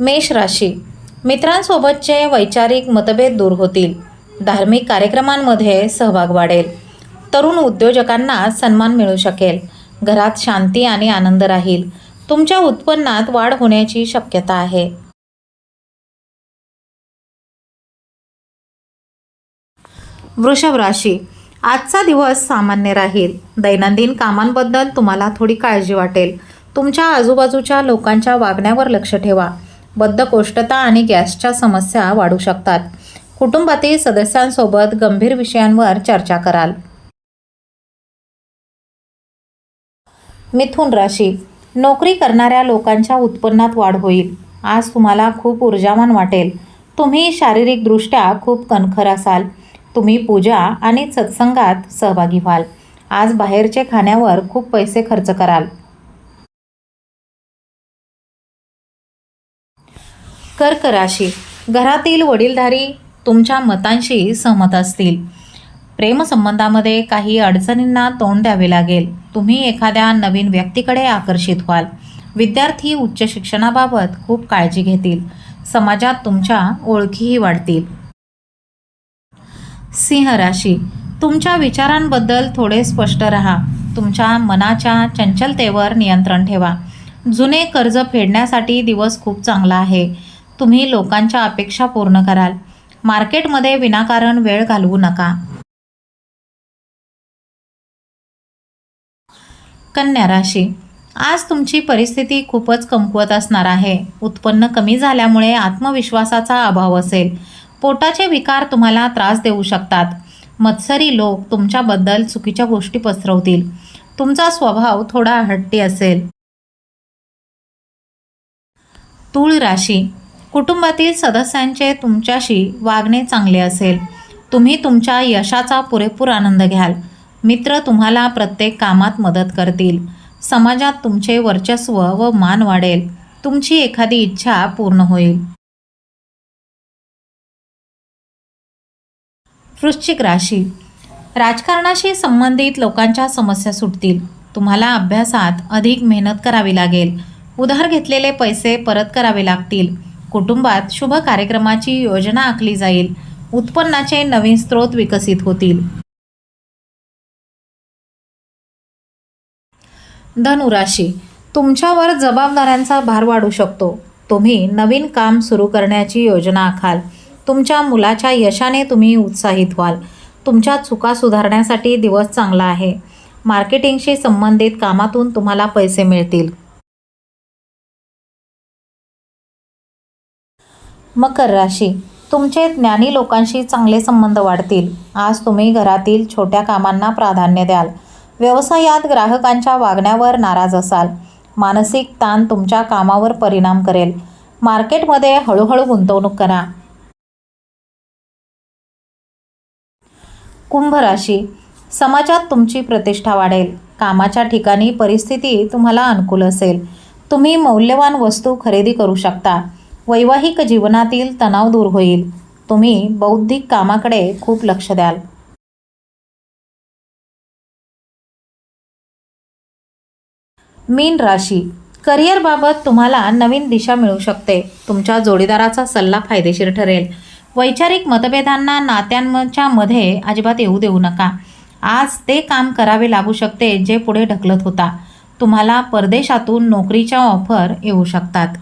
मेष राशी. मित्रांसोबतचे वैचारिक मतभेद दूर होतील. धार्मिक कार्यक्रमांमध्ये सहभाग वाढेल. तरुण उद्योजकांना सन्मान मिळू शकेल. घरात शांती आणि आनंद राहील. तुमच्या उत्पन्नात वाढ होण्याची शक्यता आहे. वृषभ राशी. आजचा दिवस सामान्य राहील. दैनंदिन कामांबद्दल तुम्हाला थोडी काळजी वाटेल. तुमच्या आजूबाजूच्या लोकांच्या वागण्यावर लक्ष ठेवा. बद्धकोष्ठता आणि गॅसच्या समस्या वाढू शकतात. कुटुंबातील सदस्यांसोबत गंभीर विषयांवर चर्चा कराल. मिथुन राशी. नोकरी करणाऱ्या लोकांच्या उत्पन्नात वाढ होईल. आज तुम्हाला खूप ऊर्जावान वाटेल. तुम्ही शारीरिकदृष्ट्या खूप कणखर असाल. तुम्ही पूजा आणि सत्संगात सहभागी व्हाल. आज बाहेरचे खाण्यावर खूप पैसे खर्च कराल. कर्क राशी घरातील वडीलधारी तुमच्या मतांशी सहमत असतील. प्रेमसंबंधामध्ये काही अडचणींना तोंड द्यावे लागेल. तुम्ही एखाद्या नवीन व्यक्तीकडे आकर्षित व्हाल. विद्यार्थी उच्च शिक्षणाबाबत खूप काळजी घेतील. समाजात तुमच्या ओळखीही वाढतील. सिंह राशी तुमच्या विचारांबद्दल थोडे स्पष्ट राहा. तुमच्या मनाच्या चंचलतेवर नियंत्रण ठेवा. जुने कर्ज फेडण्यासाठी दिवस खूप चांगला आहे. तुम्ही लोकांच्या अपेक्षा पूर्ण कराल. मार्केटमध्ये विनाकारण वेळ घालवू नका. कन्या राशी. आज तुमची परिस्थिती खूपच कमकुवत असणार आहे. उत्पन्न कमी झाल्यामुळे आत्मविश्वासाचा अभाव असेल. पोटाचे विकार तुम्हाला त्रास देऊ शकतात. मत्सरी लोक तुमच्याबद्दल चुकीच्या गोष्टी पसरवतील. तुमचा स्वभाव थोडा हट्टी असेल. तूळ राशी कुटुंबातील सदस्यांचे तुमच्याशी वागणे चांगले असेल. तुम्ही तुमच्या यशाचा पुरेपूर आनंद घ्याल. मित्र तुम्हाला प्रत्येक कामात मदत करतील. समाजात तुमचे वर्चस्व व मान वाढेल. तुमची एखादी इच्छा पूर्ण होईल. वृश्चिक राशी. राजकारणाशी संबंधित लोकांच्या समस्या सुटतील. तुम्हाला अभ्यासात अधिक मेहनत करावी लागेल. उधार घेतलेले पैसे परत करावे लागतील. कुटुंबात शुभ कार्यक्रमाची योजना आखली जाईल. उत्पन्नाचे नवीन स्रोत विकसित होतील. धनुराशी. तुमच्यावर जबाबदाऱ्यांचा भार वाढू शकतो. तुम्ही नवीन काम सुरू करण्याची योजना आखाल. तुमच्या मुलाच्या यशाने तुम्ही उत्साहित व्हाल. तुमच्या चुका सुधारण्यासाठी दिवस चांगला आहे. मार्केटिंगशी संबंधित कामातून तुम्हाला पैसे मिळतील. मकर राशी. तुमचे ज्ञानी लोकांशी चांगले संबंध वाढतील. आज तुम्ही घरातील छोट्या कामांना प्राधान्य द्याल. व्यवसायात ग्राहकांच्या वागण्यावर नाराज असाल. मानसिक ताण तुमच्या कामावर परिणाम करेल. मार्केटमध्ये हळूहळू गुंतवणूक करा. कुंभ राशी. समाजात तुमची प्रतिष्ठा वाढेल. कामाच्या ठिकाणी परिस्थिती तुम्हाला अनुकूल असेल. तुम्ही मौल्यवान वस्तू खरेदी करू शकता. वैवाहिक जीवनातील तणाव दूर होईल. तुम्ही बौद्धिक कामाकडे खूप लक्ष द्याल. मीन राशी. करिअरबाबत तुम्हाला नवीन दिशा मिळू शकते. तुमच्या जोडीदाराचा सल्ला फायदेशीर ठरेल. वैचारिक मतभेदांना नात्यांच्या मध्ये अजिबात येऊ देऊ नका. आज ते काम करावे लागू शकते जे पुढे ढकलत होता. तुम्हाला परदेशातून नोकरीच्या ऑफर येऊ शकतात.